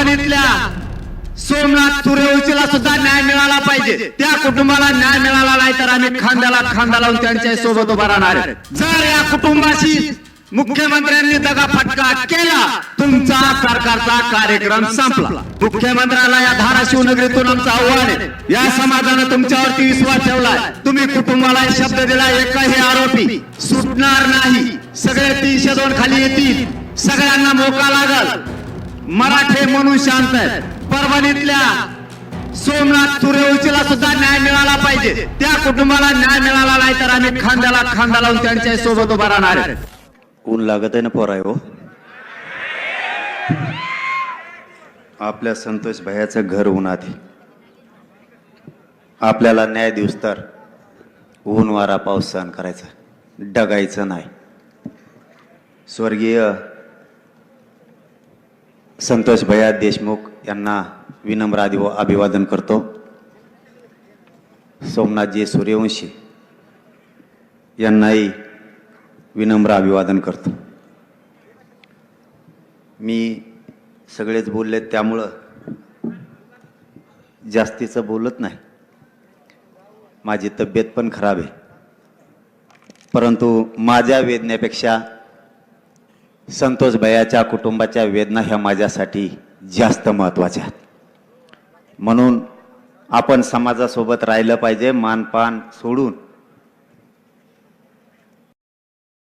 परभणीतल्या सोमनाथ सूर्यवंशीला सुद्धा न्याय मिळाला पाहिजे. त्या कुटुंबाला न्याय मिळाला नाही तर आम्ही खांद्याला खांदा लावून त्यांच्यासोबत उभा राहणार जर या कुटुंबाशी मुख्यमंत्र्यांनी दगा फटका केला तुमचा सरकारचा कार्यक्रम संपला. मुख्यमंत्र्याला या धाराशिव नगरीतून आमचं आव्हान आहे. या समाजानं तुमच्यावरती विश्वास ठेवलाय. तुम्ही कुटुंबाला शब्द दिला एकही आरोपी सुटणार नाही. सगळे तीनशे दोन खाली येतील. सगळ्यांना मोका लागल. मराठे म्हणून शांत आहेत. परभणीतल्या सोमनाथ सूर्यवंशीला सुद्धा न्याय मिळाला पाहिजे. त्या कुटुंबाला न्याय मिळाला नाही तर आम्ही खांद्याला खांदा लावून त्यांच्यासोबत उभा राहणार ऊन लागत आहे ना पोराय हो? आपल्या संतोष भयाचं घर उन्हात आपल्याला न्याय दिवस तर ऊन वारा पाऊस सहन करायचा. डगायचं नाही. स्वर्गीय संतोष भया देशमुख यांना विनम्र आदि अभिवादन करतो. सोमनाथजी सूर्यवंशी यांनाही विनम्र अभिवादन करतो. मी सगळेच बोलले त्यामुळं जास्तीचं बोलत नाही. माझी तब्येत पण खराब आहे. परंतु माझ्या वेदनेपेक्षा संतोष भयाच्या कुटुंबाच्या वेदना ह्या माझ्यासाठी जास्त महत्त्वाच्या आहेत. म्हणून आपण समाजासोबत राहिलं पाहिजे मानपान सोडून.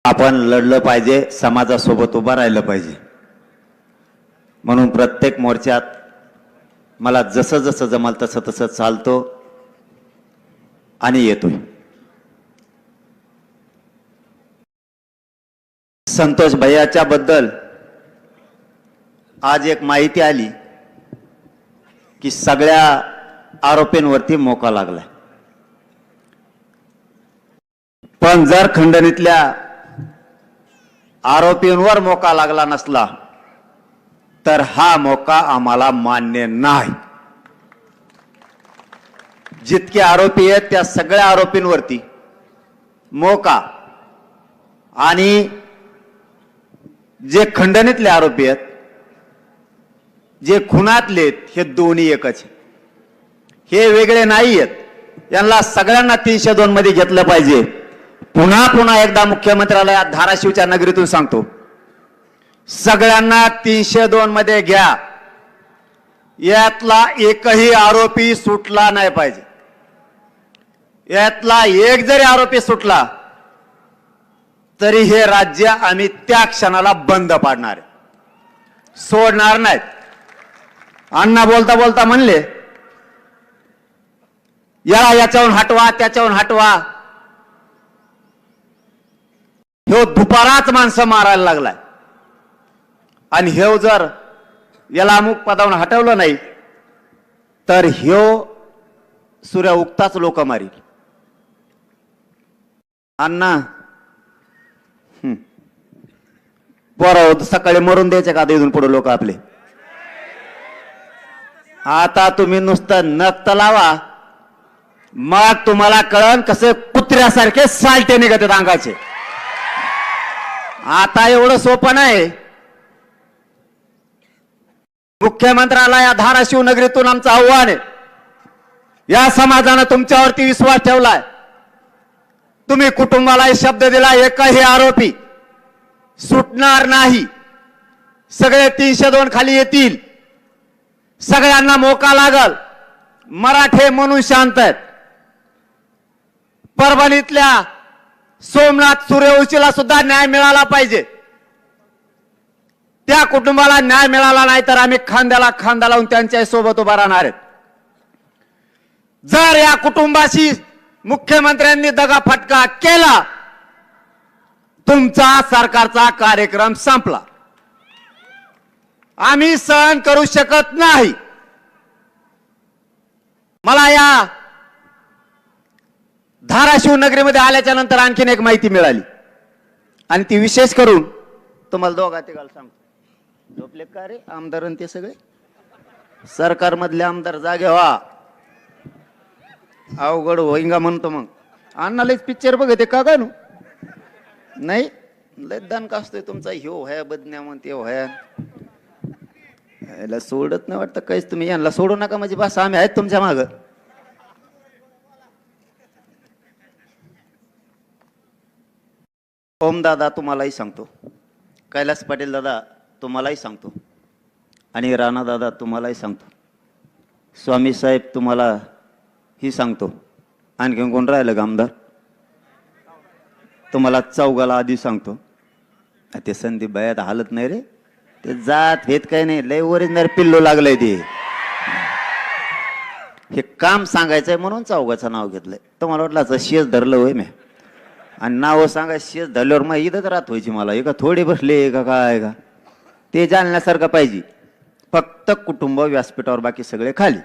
आपण लढलं पाहिजे समाजासोबत उभं राहिलं पाहिजे. म्हणून प्रत्येक मोर्चात मला जसं जसं जमाल तसं तसं चालतो आणि येतोय. संतोष भैयाच्या बद्दल आज एक माहिती आली की सगळ्या आरोपींवरती मोका लागलाय. पण जर खंडणीतल्या आरोपींवर मोका लागला नसला तर हा मोका आम्हाला मान्य नाही. जितके आरोपी आहेत त्या सगळ्या आरोपींवरती मोका आणि जे खंडणीतले आरोपी आहेत जे खुनातले आहेत हे दोन्ही एकच हे वेगळे नाही आहेत. यांना सगळ्यांना तीनशे दोन मध्ये घेतलं पाहिजे. पुन्हा पुन्हा एकदा मुख्यमंत्र्याला धाराशिवच्या नगरीतून सांगतो. सगळ्यांना तीनशे दोन मध्ये घ्या. यातला एकही आरोपी सुटला नाही पाहिजे. यातला एक जरी आरोपी सुटला तरी हे राज्य आम्ही त्या क्षणाला बंद पाडणार सोडणार नाहीत. अण्णा बोलता बोलता म्हणले याला याच्याहून हटवा त्याच्याहून हटवा. ह्यो दुपाराच माणसं मारायला लागलाय. आणि ह्यो जर याला अमुक पदावून हटवलं नाही तर ह्यो सूर्य उगताच लोक मारील. अण्णा हं. पोराव सकाळी मरून द्यायचे का आता इथून पुढे लोक आपले? आता तुम्ही नुसतं नक्त लावा. मग तुम्हाला कळण कसे कुत्र्यासारखे सालटे निघत अंगाचे. आता एवढं सोपं नाही. मुख्यमंत्र्याला या धाराशिव नगरीतून आमचं आव्हान आहे. या समाजानं तुमच्यावरती विश्वास ठेवलाय. तुम्ही कुटुंबाला शब्द दिला एकही आरोपी सुटणार नाही. सगळे तीनशे दोन खाली येतील. सगळ्यांना मोका लागल. मराठे म्हणून शांत आहेत. परभणीतल्या सोमनाथ सूर्यवंशीला सुद्धा न्याय मिळाला पाहिजे. त्या कुटुंबाला न्याय मिळाला नाही तर आम्ही खांद्याला खांदा लावून त्यांच्यासोबत उभा राहणार आहेत. जर या कुटुंबाशी मुख्यमंत्र्यांनी दगा फटका केला तुमचा सरकारचा कार्यक्रम संपला. आम्ही सहन करू शकत नाही. मला या धाराशिव नगरीमध्ये आल्याच्यानंतर आणखीन एक माहिती मिळाली. आणि ती विशेष करून तुम्हाला दोघा ते गाल सांगतो. झोपले का रे आमदार आणि ते सगळे? सरकारमधले आमदार जागे व्हा. अवघड होईंगा म्हणतो मग? अण्णालाच पिक्चर बघते का काय नु? नाही लय दणका असतोय तुमचा. ह्यो व्हाया बदन्या म्हणते व्हाया याला सोडत नाही वाटतं काहीच तुम्ही. यांना सोडू नका म्हणजे बस आम्ही आहेत तुमच्या माग. ओम दादा तुम्हालाही सांगतो. कैलास पाटील दादा तुम्हालाही सांगतो. आणि राणा दादा तुम्हालाही सांगतो. स्वामी साहेब तुम्हाला ही सांगतो. आणखीन कोण राहिलं का आमदार? तुम्हाला चौघाला आधी सांगतो. ते संदीप भयात हालत नाही रे. ते जात हेत काही नाही. लय ओरिजिनल पिल्लो लागलंय ते. हे काम सांगायचंय म्हणून चौघाचं नाव घेतलंय. तुम्हाला वाटलं असं शेष धरलं होय मी. आणि नाव सांगा शेष धरल्यावर मग इथंच राहत व्हायची मला. एका थोडे बसले का काय का ते जाणण्यासारखं पाहिजे. फक्त कुटुंब व्यासपीठावर बाकी सगळे खाली.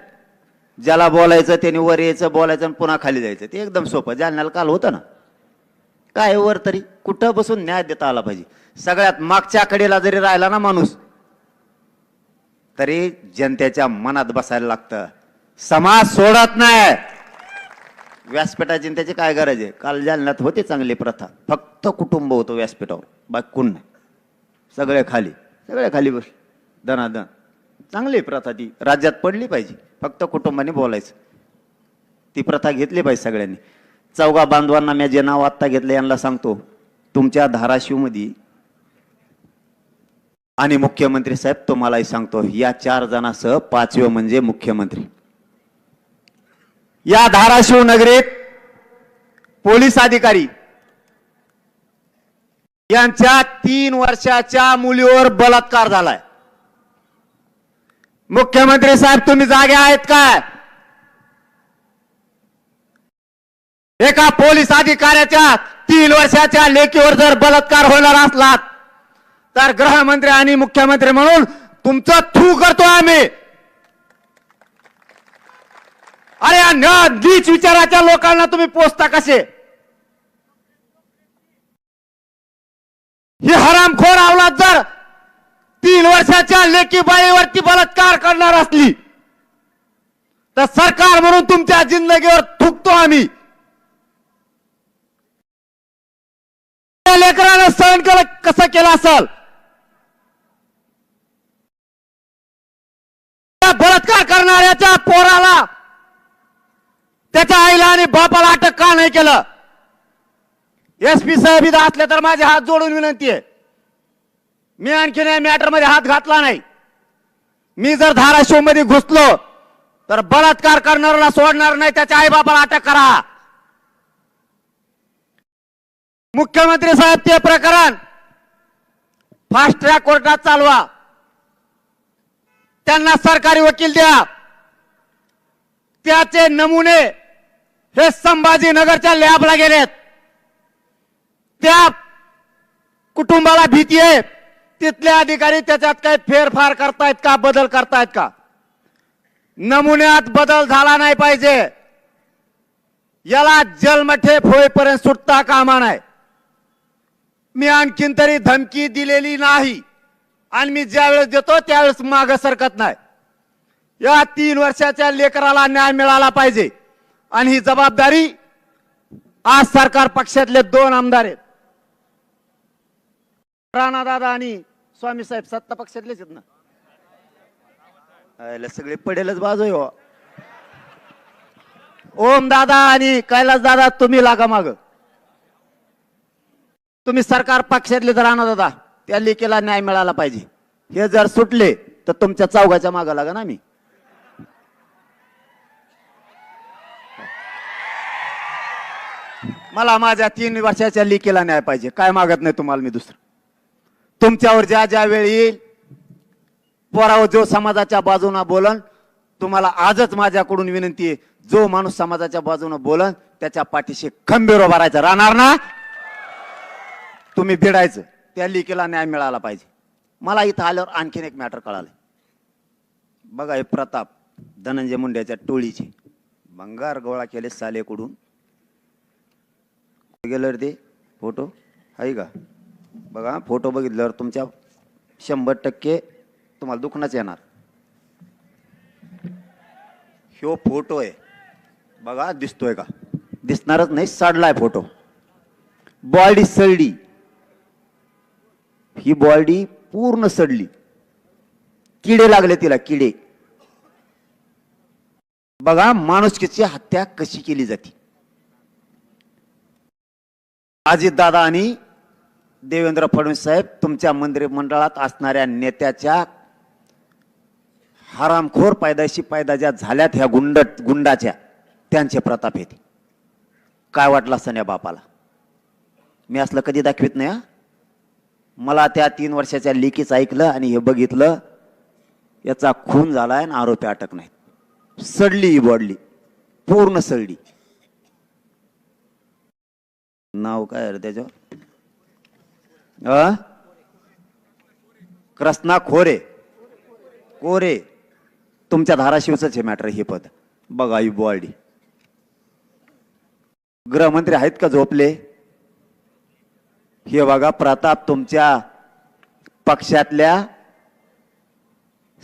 ज्याला बोलायचं त्याने वर यायचं बोलायचं आणि पुन्हा खाली जायचं. ते एकदम सोपं. जालन्याला काल होतं ना. काय वर तरी कुठं बसून न्याय देता आला पाहिजे. सगळ्यात मागच्या कडेला जरी राहिला ना माणूस तरी जनतेच्या मनात बसायला लागतं. समाज सोडत नाही. व्यासपीठा जनतेची काय गरज आहे? काल जालन्यात होती चांगली प्रथा. फक्त कुटुंब होतं व्यासपीठावर. बाकी कोण नाही. सगळे खाली. सगळे खाली बस दनादन चांगली प्रथा ती. राज्यात पडली पाहिजे. फक्त कुटुंबाने बोलायचं. ती प्रथा घेतली पाहिजे सगळ्यांनी. चौघा बांधवांना मी जे नाव आत्ता घेतलं यांना सांगतो तुमच्या धाराशिवमध्ये आणि मुख्यमंत्री साहेब तुम्हालाही सांगतो या चार जणांसह पाचवे म्हणजे मुख्यमंत्री. या धाराशिव नगरीत पोलीस अधिकारी यांच्या तीन वर्षाच्या मुलीवर बलात्कार झालाय. मुख्यमंत्री साहेब तुम्ही जागे आहेत काय? एका पोलीस अधिकाऱ्याच्या तीन वर्षाच्या लेखीवर जर बलात्कार होणार असला तर गृहमंत्री आणि मुख्यमंत्री म्हणून तुमचं थू करतो आम्ही. अरे या न- नीच विचाराच्या लोकांना तुम्ही पोचता कसे? ही हरामखोर आवलात जर तीन वर्षाच्या लेकीबाईवरती बलात्कार करणार असली तर सरकार म्हणून तुमच्या जिंदगीवर थुकतो आम्ही. त्या लेकरानं सहन केलं कसं केलं असल? बलात्कार करणाऱ्याच्या पोराला त्याच्या आईला आणि बापाला अटक का नाही केलं? एस पी साहेब इथं असले तर माझे हात जोडून विनंती आहे. मी आणखीन या मॅटरमध्ये हात घातला नाही. मी जर धाराशिवमध्ये घुसलो तर बलात्कार करणाऱ्याला सोडणार नाही त्याच्या आई बापाला अटक करा. मुख्यमंत्री साहेब ते प्रकरण फास्ट ट्रॅक कोर्टात चालवा. त्यांना सरकारी वकील द्या. त्याचे नमुने हे संभाजीनगरच्या लॅबला गेलेत. त्या कुटुंबाला भीती आहे. तिथले अधिकारी त्याच्यात काही फेरफार करतायत का बदल करतायत का? नमुन्यात बदल झाला नाही पाहिजे. याला जन्मठेप होईपर्यंत सुटता कामा नाही मी आणखीन तरी धमकी दिलेली नाही. आणि मी ज्यावेळेस देतो त्यावेळेस माग सरकत नाही. या तीन वर्षाच्या लेकराला न्याय मिळाला पाहिजे. आणि ही जबाबदारी आज सरकार पक्षातले दोन आमदार आहेत. राणा दादा आणि स्वामी साहेब सत्ता पक्षातलेच आहेत ना? सगळे पडेलच बाजू हो. ओम दादा आणि कैलास दादा तुम्ही लागा माग. तुम्ही सरकार पक्षातले जर आणत दादा त्या लेखीला न्याय मिळाला पाहिजे. हे जर सुटले तर तुमच्या चौघाच्या मागा लागा ना मी मला माझ्या तीन वर्षाच्या लेकीला न्याय पाहिजे. काय मागत नाही तुम्हाला मी दुसरं. तुमच्यावर ज्या ज्या वेळी येईल पोराव जो समाजाच्या बाजूने बोलन तुम्हाला आजच माझ्याकडून विनंती आहे जो माणूस समाजाच्या बाजूने बोलन त्याच्या पाठीशी खंबीर उभारायचा राहणार ना? तुम्ही भिडायचं त्या लिकेला न्याय मिळाला पाहिजे. मला इथं आल्यावर आणखीन एक मॅटर कळालं. बघा हे प्रताप धनंजय मुंड्याच्या टोळीचे. भंगार गोळा केले सालेकडून. गेलं ते फोटो. आहे का? बघा फोटो बघितल्यावर तुमच्या शंभर टक्के तुम्हाला दुखणंच येणार. ह्यो फोटो आहे. बघा दिसतोय का? दिसणारच नाही सडलाय फोटो. बॉडी सडली ही बॉडी पूर्ण सडली. किडे लागले तिला किडे. बघा माणुसकीची हत्या कशी केली जाते. अजितदादा आणि देवेंद्र फडणवीस साहेब तुमच्या मंदिर मंडळात असणाऱ्या नेत्याच्या हरामखोर पायदाशी पायदा ज्या झाल्यात ह्या गुंड गुंडाच्या. त्यांचे प्रताप येते. काय वाटलं असं या बापाला? मी असलं कधी दाखवित नाही मला त्या तीन वर्षाच्या लेकीच ऐकलं आणि हे बघितलं याचा खून झालाय आणि आरोपी अटक नाहीत. सडली ही बॉडली पूर्ण सडली. नाव काय अरे त्याच्यावर अ? कृष्णा खोरे. कोरे तुमच्या धाराशिवच हे मॅटर हे पद. बघा ही बॉडी. गृहमंत्री आहेत का झोपले? हे बघा प्रताप तुमच्या पक्षातल्या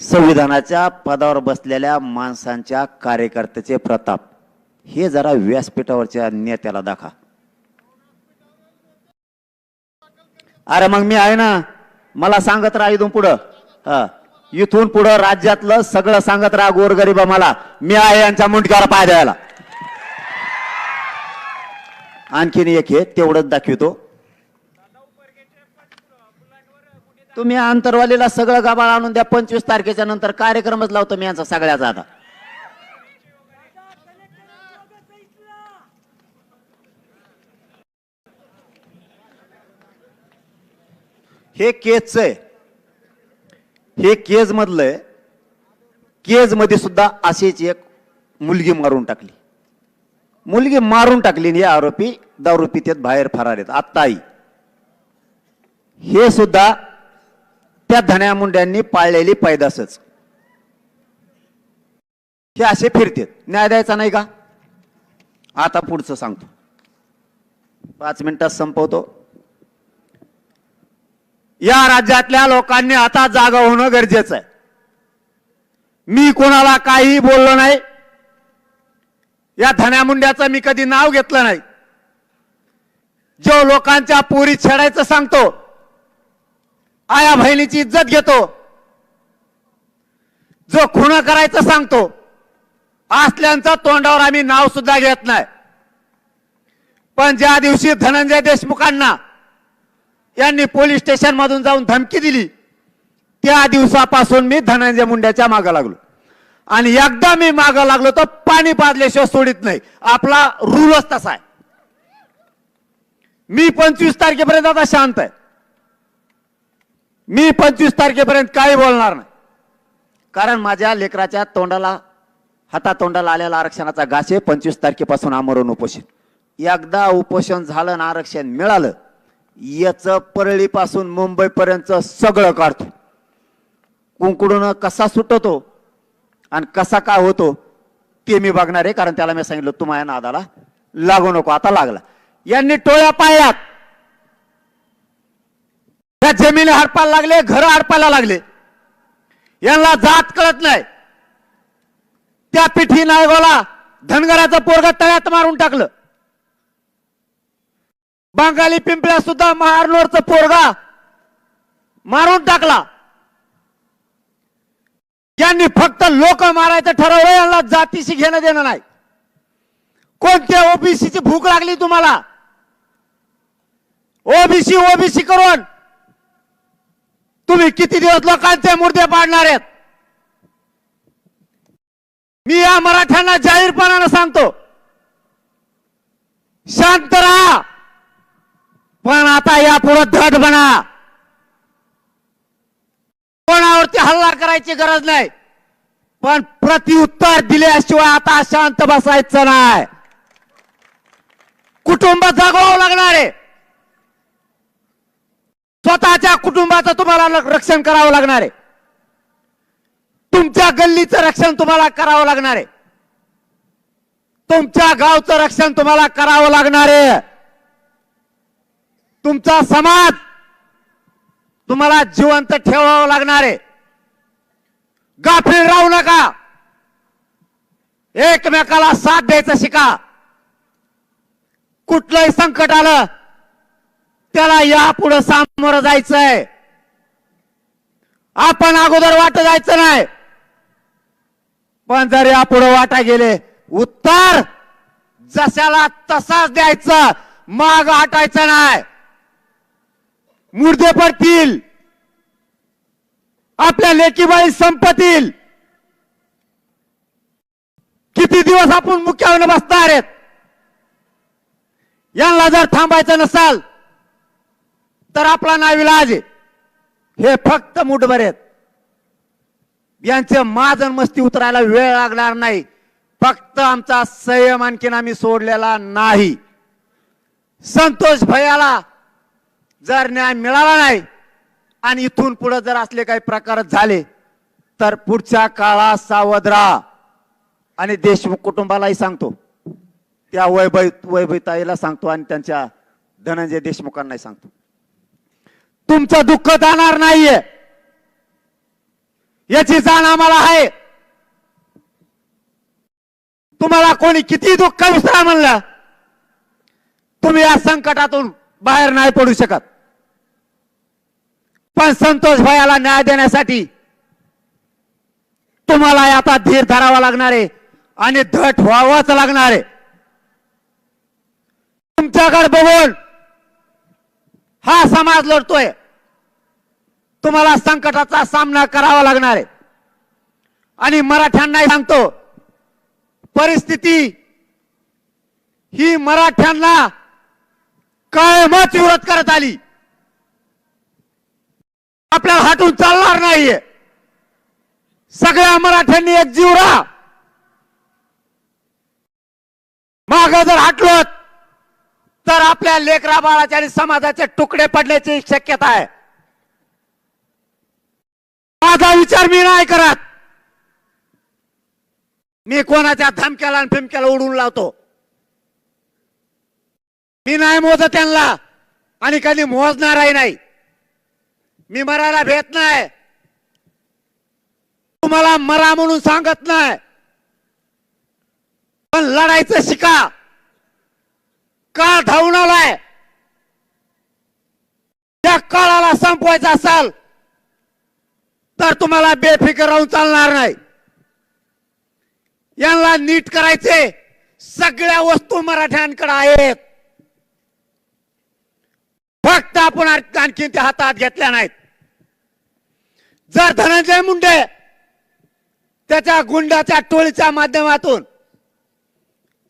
संविधानाच्या पदावर बसलेल्या माणसांच्या कार्यकर्त्याचे प्रताप. हे जरा व्यासपीठावरच्या नेत्याला दाखा अरे मग मी आहे ना मला सांगत राहा इथून पुढं. हा इथून पुढं राज्यातलं सगळं सांगत राहा गोरगरीबा मला. मी आहे यांच्या मुंडक्यावर पाय द्यायला. आणखीन एक हे तेवढंच दाखवतो. तुम्ही अंतरवालीला सगळं गाबाळ आणून द्या पंचवीस तारखेच्या नंतर कार्यक्रमच लावतो मी यांचा सगळ्याचा आता. हे केजच आहे. हे केज मधलं आहे. केजमध्ये सुद्धा अशीच एक मुलगी मारून टाकली. मुलगी मारून टाकली आणि हे आरोपी दारू पितेत बाहेर फरार आहेत. आत्ताही हे सुद्धा त्या धन्या मुंड्यांनी पाळलेली पैदासच. हे असे फिरतेत. न्याय द्यायचा नाही का? आता पुढचं सांगतो. पाच मिनिटात संपवतो. या राज्यातल्या लोकांनी आता जागा होणं गरजेचं आहे. मी कोणाला काही बोललो नाही. या धन्यामुंड्याचं मी कधी नाव घेतलं नाही. जो लोकांच्या पोरी छेडायचं सांगतो आया बहिणीची इज्जत घेतो. जो खुण करायचं सांगतो. असल्यांचा तोंडावर आम्ही नाव सुद्धा घेत नाही. पण ज्या दिवशी धनंजय देशमुखांना यांनी पोलीस स्टेशन मधून जाऊन धमकी दिली त्या दिवसापासून मी धनंजय मुंड्याच्या मागं लागलो. आणि एकदा मी मागं लागलो तर पाणी पाजल्याशिवाय सोडित नाही. आपला रूलच तसा आहे. मी पंचवीस तारखेपर्यंत आता शांत आहे. मी पंचवीस तारखेपर्यंत काही बोलणार नाही. कारण माझ्या लेकराच्या तोंडाला हातातोंडाला आलेला आरक्षणाचा घासे पंचवीस तारखेपासून आमरण उपोषण. एकदा उपोषण झालं आणि आरक्षण मिळालं याचं परळीपासून मुंबईपर्यंत सगळं काढतो. कुंकडून कसा सुटतो आणि कसा काय होतो ते मी बघणार आहे. कारण त्याला मी सांगितलं तुम्हाला नादाला लागू नको आता लागला. यांनी टोळ्या पाळल्यात. त्या जमिनी हडपायला लागले घर हडपायला लागले. यांना जात कळत नाही. त्या पिठी नायगोला धनगराचं पोरग तळ्यात मारून टाकलं. बंगाली पिंपळ्या सुद्धा महारनोरचं पोरगा मारून टाकला. यांनी फक्त लोक मारायचं ठरवलं यांना जातीशी घेणं देणं नाही. कोणत्या ओबीसीची भूक लागली तुम्हाला? ओबीसी ओबीसी करून. तुम्ही किती दिवस लोकांचे मुर्दे पाडणार आहेत? मी या मराठ्यांना जाहीरपणानं सांगतो शांत राहा. पण आता यापुढे धड बना. कोणावरती हल्ला करायची गरज नाही. पण प्रतिउत्तर दिल्याशिवाय आता शांत बसायचं नाही. कुटुंब जगवावं लागणार आहे. स्वतःच्या कुटुंबाचं तुम्हाला रक्षण करावं लागणार आहे. तुमच्या गल्लीचं रक्षण तुम्हाला करावं लागणार आहे. तुमच्या गावचं रक्षण तुम्हाला करावं लागणार आहे. तुमचा समाज तुम्हाला जिवंत ठेवावं लागणार आहे. गाफील राहू नका. एकमेकाला साथ द्यायचं शिका. कुठलंही संकट आलं त्याला यापुढे सामोरं जायचंय. आपण अगोदर वाट जायचं नाही. पण जर यापुढं वाटा गेले उत्तर जशाला तसाच द्यायचं माग हटायचं नाही. मुर्दे पडतील. आपल्या लेकीबाई संपतील. किती दिवस आपण मुख्यावर बसणार आहेत? यांना जर थांबायचं नसाल तर आपला नाविलाज हे फक्त मुठभर आहेत. यांचं माझन मस्ती उतरायला वेळ लागणार नाही. फक्त आमचा संयम आणखीन आम्ही सोडलेला नाही. संतोष भैयाला जर न्याय मिळाला नाही आणि इथून पुढे जर असले काही प्रकार झाले तर पुढच्या काळात सावध राहा. आणि देशमुख कुटुंबालाही सांगतो. त्या वैभव वैभवताईला सांगतो आणि त्यांच्या धनंजय देशमुखांनाही सांगतो. तुमचं दुःख जाणार नाहीये. याची जाण आम्हाला आहे. तुम्हाला कोणी किती दुःख विसरा म्हणलं? तुम्ही या संकटातून बाहेर नाही पडू शकत. पण संतोष भयाला न्याय देण्यासाठी तुम्हाला आता धीर धरावा लागणार आहे आणि धट व्हावंच लागणार आहे. तुमच्याकडे बघून हा समाज लढतोय. तुम्हाला संकटाचा सामना करावा लागणार आहे. आणि मराठ्यांनाही सांगतो परिस्थिती ही मराठ्यांना कायमच विरोध करत आली. आपल्याला हटून चालणार नाहीये. सगळ्या मराठ्यांनी एक जीव राहा. माग जर हटलोत तर आपल्या लेकरा बाळाचे आणि समाजाचे तुकडे पडण्याची शक्यता आहे. माझा विचार मी नाही करत. मी कोणाच्या धमक्याला आणि फिमक्याला उडून लावतो. मी नाही मोजत त्यांना आणि कधी मोजणारही नाही. मी मरायला भेट नाही. तुम्हाला मरा म्हणून सांगत नाही. पण लढायचं शिका. काळ धावून आलाय? त्या काळाला संपवायचा असाल तर तुम्हाला बेफिकर राहून चालणार नाही. यांना नीट करायचे सगळ्या वस्तू मराठ्यांकडे आहेत. फक्त आपण आणखी आणखीन त्या हातात घेतल्या नाहीत. जर धनंजय मुंडे त्याच्या गुंडाच्या टोळीच्या माध्यमातून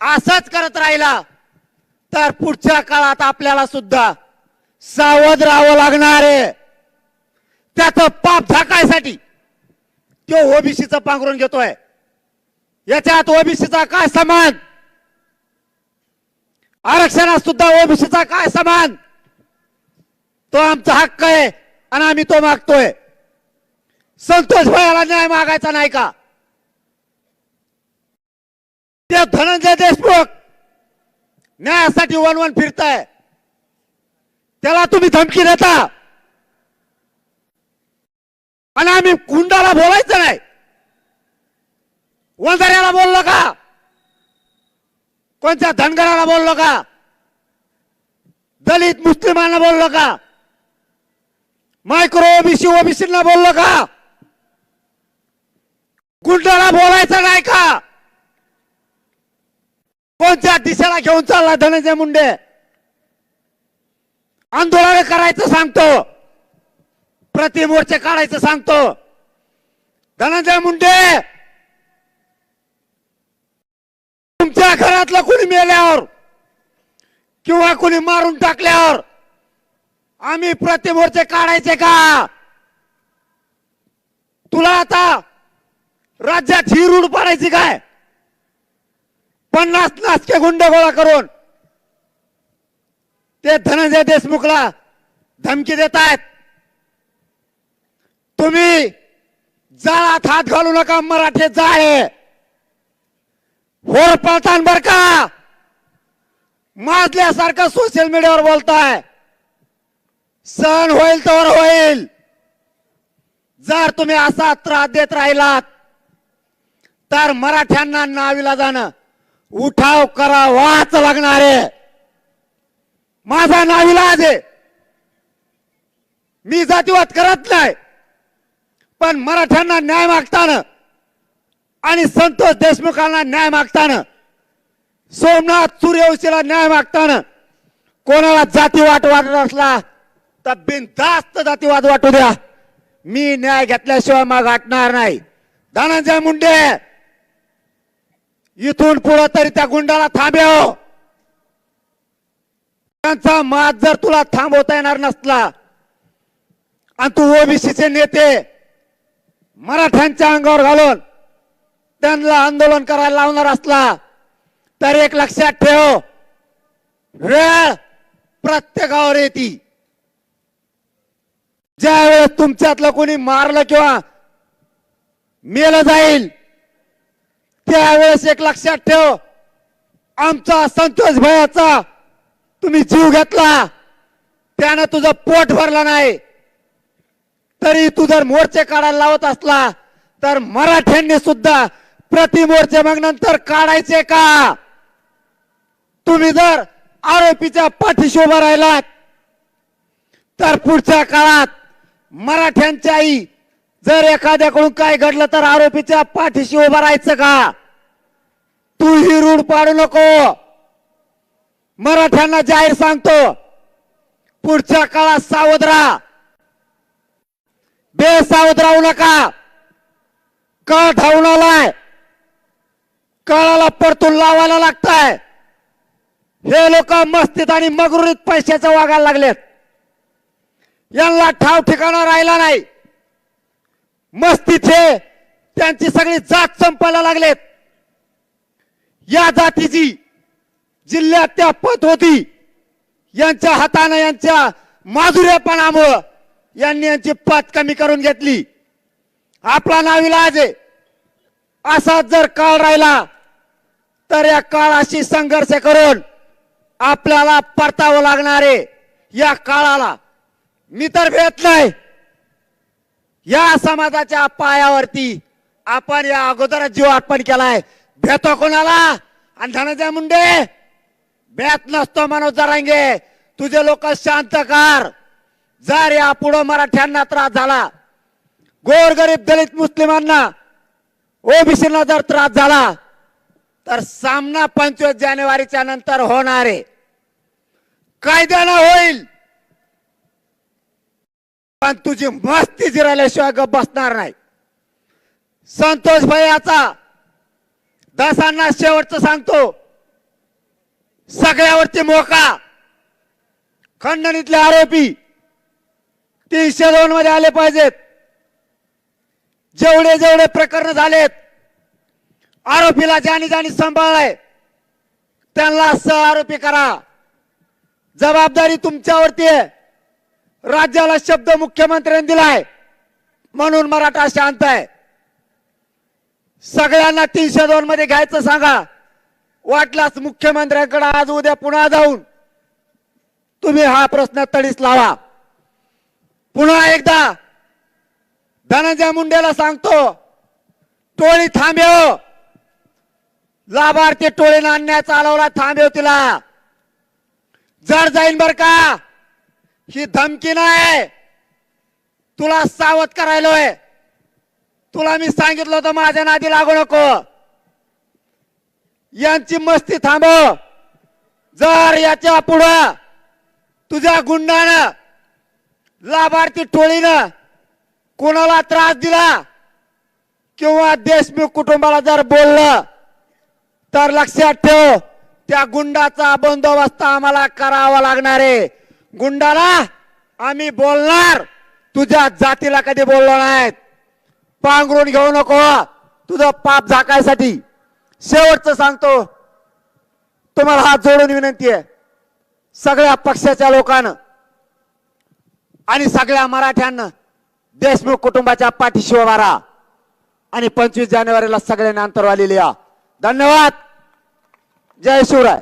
असंच करत राहिला तर पुढच्या काळात आपल्याला सुद्धा सावध राहावं लागणार आहे. त्याचं पाप झाकायसाठी तो ओबीसीचं पांघरून घेतोय. याच्यात ओबीसीचा काय समान? आरक्षणात सुद्धा ओबीसीचा काय समान? तो आमचा हक्क आहे आणि आम्ही तो मागतोय. संतोष भयाला न्याय मागायचा नाही का? ते धनंजय देशमुख न्यायासाठी वन वन फिरताय. त्याला तुम्ही धमकी देता. आणि आम्ही कुंडाला बोलायचं नाही. वंजाऱ्याला बोललो का? कोणत्या धनगराला बोललो का? दलित मुस्लिमांना बोललो का? मायक्रो ओबीसी ओबीसींना बोललो का? गुंडाला बोलायचं नाही का? कोणत्या दिशेला घेऊन चालला धनंजय मुंडे? आंदोलन करायचं सांगतो. प्रतिमोर्चे काढायचं सांगतो. धनंजय मुंडे! तुमच्या घरातलं कुणी मेल्यावर किंवा कुणी मारून टाकल्यावर आम्ही प्रतिमोर्चे काढायचे का? तुला आता राज्यात ही रूढ पाडायची काय? पन्नास नाचके गुंड गोळा करून ते धनंजय देशमुखला धमकी देत आहेत तुम्ही जाळात हात घालू नका मराठे जाळे. होर पळतान बर का? माजल्यासारखं सोशल मीडियावर बोलताय. सण होईल तर होईल. जर तुम्ही असा त्रास देत राहिलात तर मराठ्यांना नावीला जाणं. उठाव करावाच लागणार आहे माझा नाविलाज आहे. मी जातीवाद करत नाही पण मराठ्यांना न्याय मागताना आणि संतोष देशमुखांना न्याय मागताना सोमनाथ सूर्यवंशीला न्याय मागताना कोणाला जातीवाद वाटत असला तर बिनधास्त जातीवाद वाटू द्या. मी न्याय घेतल्याशिवाय मग वाटणार नाही. धनंजय मुंडे इथून पुढं तरी त्या गुंडाला थांबव त्यांचा मात जर तुला थांबवता येणार नसला आणि तू ओबीसीचे नेते मराठ्यांच्या अंगावर घालून त्यांना आंदोलन करायला लावणार असला तर एक लक्षात ठेव वेळ प्रत्येकावर येते. ज्यावेळेस तुमच्यातलं कोणी मारलं किंवा मेलं जाईल त्यावेळेस एक लक्षात ठेव. आमचा संतोष भयाचा. तुम्ही जीव घेतला. त्यानं तुझं पोट भरलं नाही. तरी तू जर मोर्चे काढायला लावत असला तर मराठ्यांनी सुद्धा प्रति मोर्चे मग नंतर काढायचे का? तुम्ही जर आरोपीच्या पाठीशी उभा राहिलात तर पुढच्या काळात मराठ्यांच्याही जर एखाद्याकडून काय घडलं तर आरोपीच्या पाठीशी उभा राहायचं का? तू ही रूढ पाडू नको. मराठ्यांना जाहीर सांगतो पुढच्या काळात सावध राहा. बेसावध राहू नका. कळ धावून आलाय. कळाला परतून लावायला लागताय. हे लोक मस्तीत आणि मगरुरीत पैशाचं वागायला लागलेत. यांना ठाव ठिकाणा राहिला नाही. मस्तीचे त्यांची सगळी जात संपायला लागलेत. या जातीची जिल्ह्यात त्या पत होती यांच्या हातानं यांच्या माधुर्यपणामुळं यांनी यांची पत कमी करून घेतली. आपला नाविलाज आहे. असा जर काळ राहिला तर या काळाशी संघर्ष करून आपल्याला परतावं लागणार आहे. या काळाला मी तर भेट नाही. या समाजाच्या पायावरती आपण या अगोदर जीव अर्पण केलाय. भेतो कोणाला? आणि धनंजय मुंडे भेट नसतो मनोज जरांगे. तुझे लोक शांत कर. जर या पुढं मराठ्यांना त्रास झाला गोरगरीब दलित मुस्लिमांना ओबीसीला जर त्रास झाला तर सामना पंचवीस जानेवारीच्या नंतर होणार आहे. कायद्यानं होईल. पण तुझी मस्ती जिरायल्याशिवाय बसणार नाही. संतोष भैयाचा दासांना शेवटचं सांगतो. सगळ्यावरती मोका. खंडणीतले आरोपी तीनशे दोन मध्ये आले पाहिजेत. जेवढे जेवढे प्रकरण झालेत आरोपीला ज्यानी ज्यानी सांभाळलाय त्यांना सह आरोपी करा. जबाबदारी तुमच्यावरती आहे. राज्याला शब्द मुख्यमंत्र्यांनी दिलाय. म्हणून मराठा शांत आहे. सगळ्यांना तीनशे दोन मध्ये घ्यायचं सांगा. वाटलाच मुख्यमंत्र्यांकडे आज उद्या पुन्हा जाऊन. तुम्ही हा प्रश्न तडीस लावा. पुन्हा एकदा धनंजय मुंडेला सांगतो टोळी थांबव हो. लाभार्थी टोळीनं अन्याय चालवला थांबेव हो तिला. जर जाईन बर का. ही धमकी नाही. तुला सावध करायलोय तुला मी सांगितलं होतं माझ्या नादी लागू नको. यांची मस्ती थांबव. जर याच्या पुढं तुझ्या गुंडानं लाभार्थी टोळीनं कोणाला त्रास दिला किंवा देशमुख कुटुंबाला जर बोललं तर लक्षात ठेव त्या गुंडाचा बंदोबस्त आम्हाला करावा लागणार आहे. गुंडाला आम्ही बोलणार तुझ्या जातीला कधी बोललो नाहीत. पांघरून घेऊ नको तुझं पाप झाकायसाठी. शेवटचं सांगतो तुम्हाला हात जोडून विनंती आहे. सगळ्या पक्षाच्या लोकांना आणि सगळ्या मराठ्यांना देशमुख कुटुंबाच्या पाठीशी उभा राहा आणि पंचवीस जानेवारीला सगळ्यांना अंतरवाली लिहा. धन्यवाद. जय शिवराय.